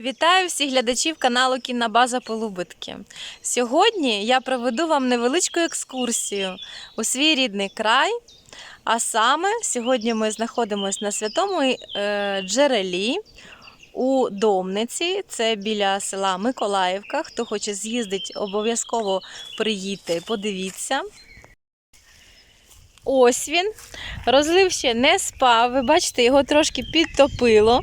Вітаю всіх глядачів каналу Кінна База Полубитки. Сьогодні я проведу вам невеличку екскурсію у свій рідний край. А саме сьогодні ми знаходимося на святому е, джерелі у Домниці, це біля села Миколаївка. Хто хоче з'їздити, обов'язково приїдьте, подивіться. Ось він. Розлив ще не спав. Ви бачите, його трошки підтопило.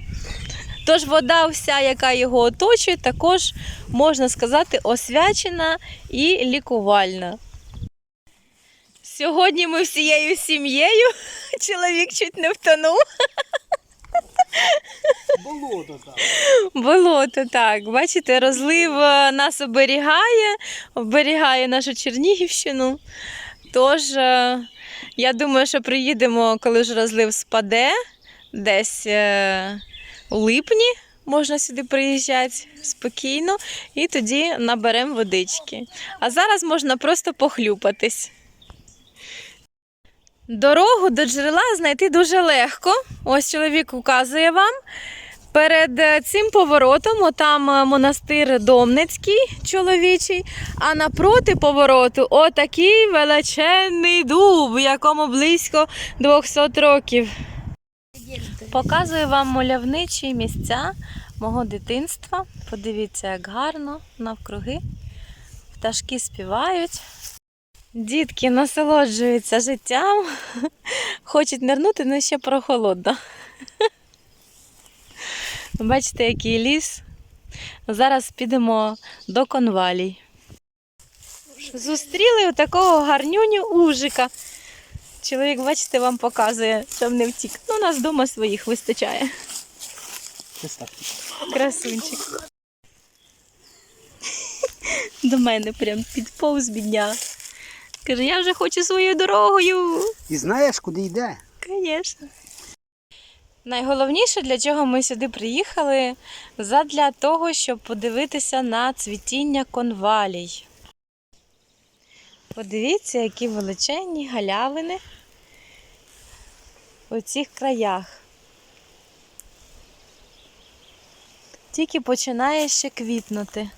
Тож вода, вся, яка його оточує, також, можна сказати, освячена і лікувальна. Сьогодні ми всією сім'єю. Чоловік чуть не втонув. Болото там. Болото, так. Бачите, розлив е, нас оберігає, оберігає нашу Чернігівщину. Тож, е, я думаю, що приїдемо, коли ж розлив спаде, десь е, липні можна сюди приїжджати спокійно, і тоді наберемо водички. А зараз можна просто похлюпатись. Дорогу до джерела знайти дуже легко. Ось чоловік указує вам. Перед е, цим поворотом, отам е, монастир Домницький чоловічий, а напроти повороту отакий величезний дуб, якому близько 200 років. Показую вам мальовничі місця мого дитинства. Подивіться, як гарно навкруги. Пташки співають. Дітки насолоджуються життям, хочуть нирнути, але ще прохолодно. Бачите, який ліс. Зараз підемо до конвалій. Зустріли такого гарнюню ужика. Чоловік, бачите, вам показує, щоб не втік. Ну, у нас вдома своїх вистачає. Красунчик. До мене прям підповз бідня. Каже, я вже хочу своєю дорогою. І знаєш, куди йде? Звісно. Найголовніше, для чого ми сюди приїхали, задля того, щоб подивитися на цвітіння конвалій. Подивіться, які величезні галявини у цих краях. Тільки починає ще квітнути.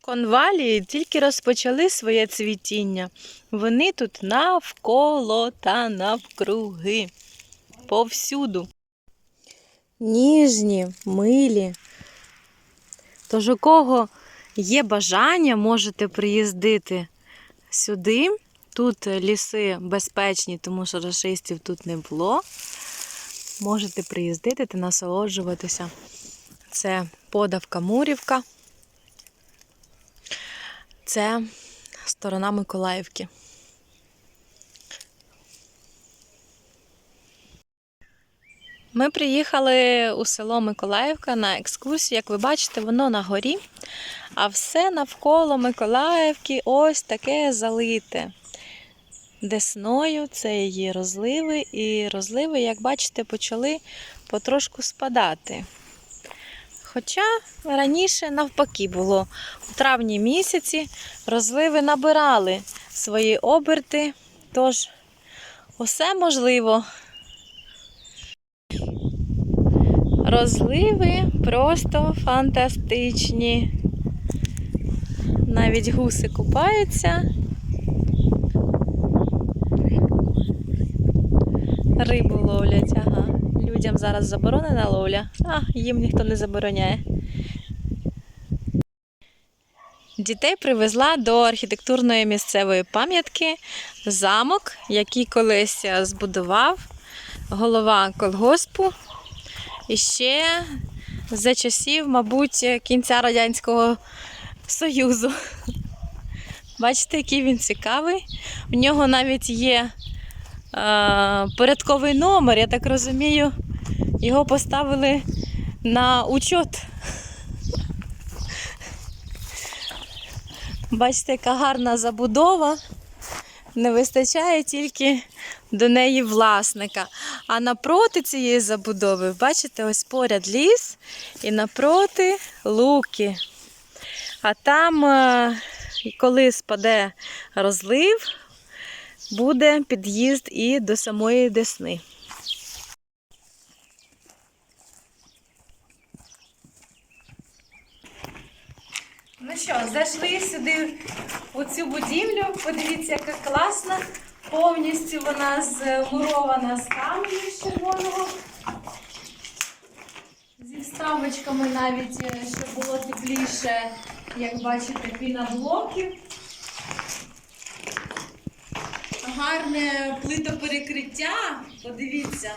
Конвалії тільки розпочали своє цвітіння. Вони тут навколо та навкруги. Повсюду. Ніжні, милі. Тож у кого є бажання, можете приїздити сюди. Тут ліси безпечні, тому що рашистів тут не було. Можете приїздити та насолоджуватися. Це подавка Мурівка. Це сторона Миколаївки. Ми приїхали у село Миколаївка на екскурсію. Як ви бачите, воно на горі, а все навколо Миколаївки ось таке залите. Десною це її розливи, і розливи, як бачите, почали потрошку спадати. Хоча раніше навпаки було. У травні місяці розливи набирали свої оберти, тож усе можливо. Розливи просто фантастичні. Навіть гуси купаються. Рибу ловлять, ага. Людям зараз заборонена ловля, а їм ніхто не забороняє. Дітей привезла до архітектурної місцевої пам'ятки замок, який колись збудував голова колгоспу. І ще за часів, мабуть, кінця Радянського Союзу. Бачите, який він цікавий. В нього навіть є е, порядковий номер, я так розумію, його поставили на учет. Бачите, яка гарна забудова. Не вистачає тільки до неї власника. А напроти цієї забудови, бачите, ось поряд ліс і напроти луки. А там, е, коли спаде розлив, буде під'їзд і до самої Десни. Ну що, зайшли сюди у цю будівлю. Подивіться, яка класна. Повністю вона змурована з каменю з червоного. Зі вставочками навіть, е, щоб було тепліше, як бачите, піноблоків. Гарне плитоперекриття. Подивіться,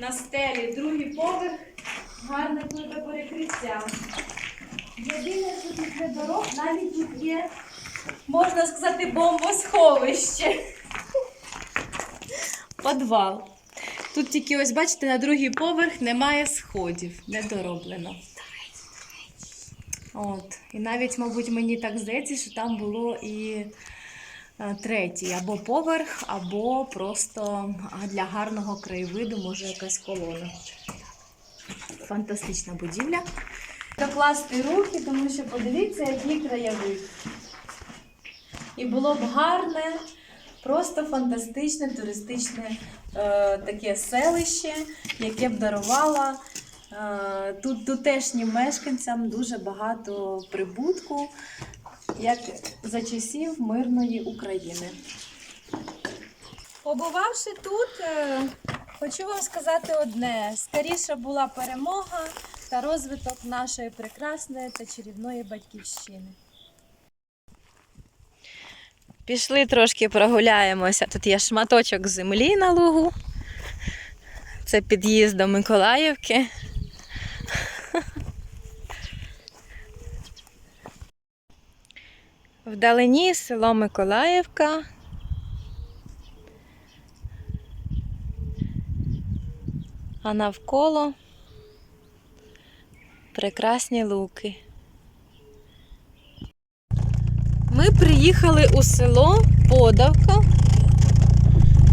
на стелі другий поверх. Гарне плитоперекриття. Єдине, що тут не дорог, навіть тут є, можна сказати, бомбосховище. Подвал. Тут тільки ось, бачите, на другий поверх немає сходів, не дороблено. От. І навіть, мабуть, мені так здається, що там було і третій або поверх, або просто для гарного краєвиду, може, якась колона. Фантастична будівля. Докласти руки, тому що подивіться, який краєвид. І було б гарне, просто фантастичне туристичне е, таке селище, яке б дарувало е, тут тутешнім мешканцям дуже багато прибутку, як за часів мирної України. Побувавши тут, е, хочу вам сказати одне: скоріше була перемога та розвиток нашої прекрасної та чарівної батьківщини. Пішли трошки прогуляємося. Тут є шматочок землі на лугу. Це під'їзд до Миколаївки. Вдалині село Миколаївка. А навколо прекрасні луки. Ми приїхали у село Подавка.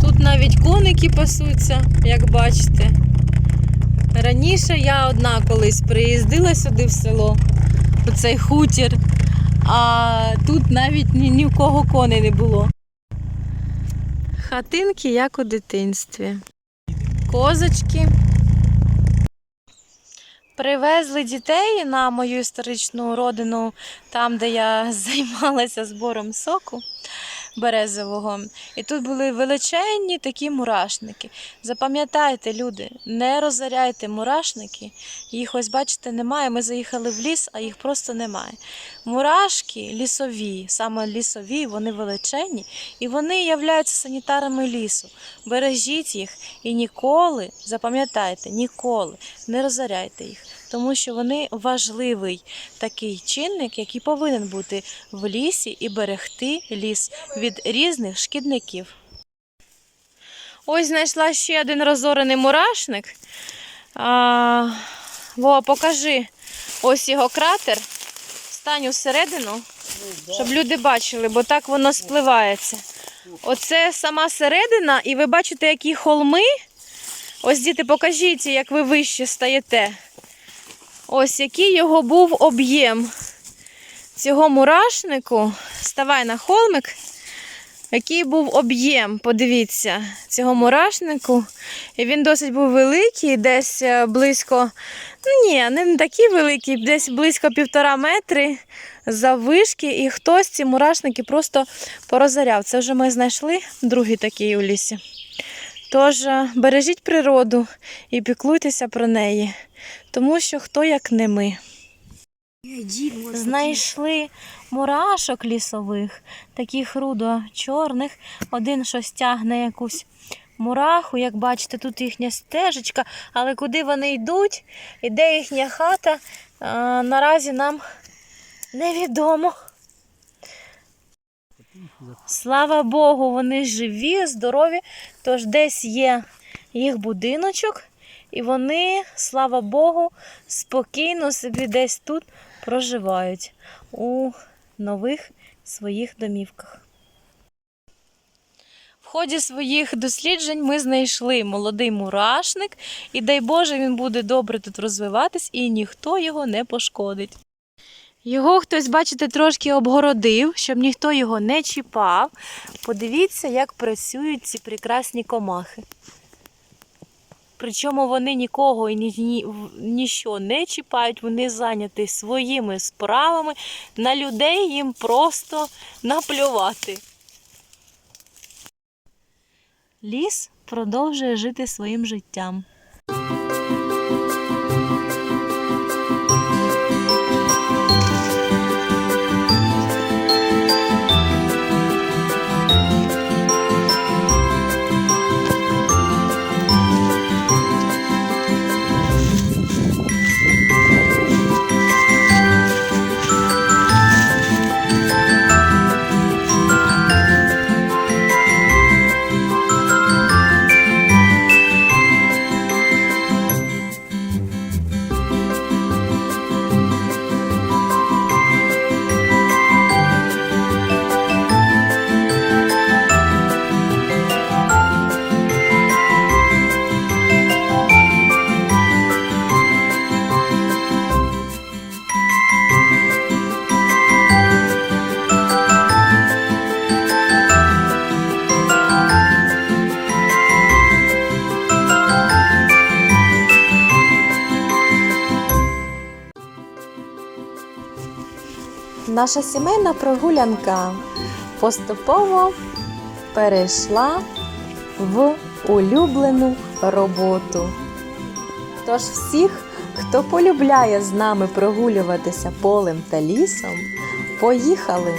Тут навіть коники пасуться, як бачите. Раніше я одна колись приїздила сюди в село, у цей хутір, а тут навіть ні, ні в кого коней не було. Хатинки, як у дитинстві. Козочки. Привезли дітей на мою історичну родину, там, де я займалася збором соку березового. І тут були величезні такі мурашники. Запам'ятайте, люди, не розоряйте мурашники. Їх ось, бачите, немає. Ми заїхали в ліс, а їх просто немає. Мурашки лісові, саме лісові, вони величезні, і вони являються санітарами лісу. Бережіть їх і ніколи, запам'ятайте, ніколи не розоряйте їх, тому що вони важливий такий чинник, який повинен бути в лісі і берегти ліс від різних шкідників. Ось знайшла ще один розорений мурашник. А, Во, покажи ось його кратер. Стань усередину, щоб люди бачили, бо так воно спливається. Оце сама середина, і ви бачите, які холми. Ось, діти, покажіть, як ви вище стаєте. Ось який його був об'єм цього мурашнику. Ставай на холмик. Який був об'єм, подивіться, цього мурашнику. І він досить був великий, десь е, близько, ну ні, не такий великий, десь близько півтора метри заввишки. І хтось ці мурашники просто порозоряв. Це вже ми знайшли другий такий у лісі. Тож е, бережіть природу і піклуйтеся про неї, тому що хто як не ми. Знайшли мурашок лісових, таких рудо чорних. Один щось тягне якусь мураху. Як бачите, тут їхня стежечка, але куди вони йдуть і де їхня хата, наразі нам невідомо. Слава Богу, вони живі, здорові, тож десь є їх будиночок, і вони, слава Богу, спокійно собі десь тут проживають у нових своїх домівках. В ході своїх досліджень ми знайшли молодий мурашник, і дай Боже, він буде добре тут розвиватись, і ніхто його не пошкодить. Його хтось, бачите, трошки обгородив, щоб ніхто його не чіпав. Подивіться, як працюють ці прекрасні комахи. Причому вони нікого і ні, ні, ніщо не чіпають, вони зайняті своїми справами. На людей їм просто наплювати. Ліс продовжує жити своїм життям. Наша сімейна прогулянка поступово перейшла в улюблену роботу. Тож всіх, хто полюбляє з нами прогулюватися полем та лісом, поїхали!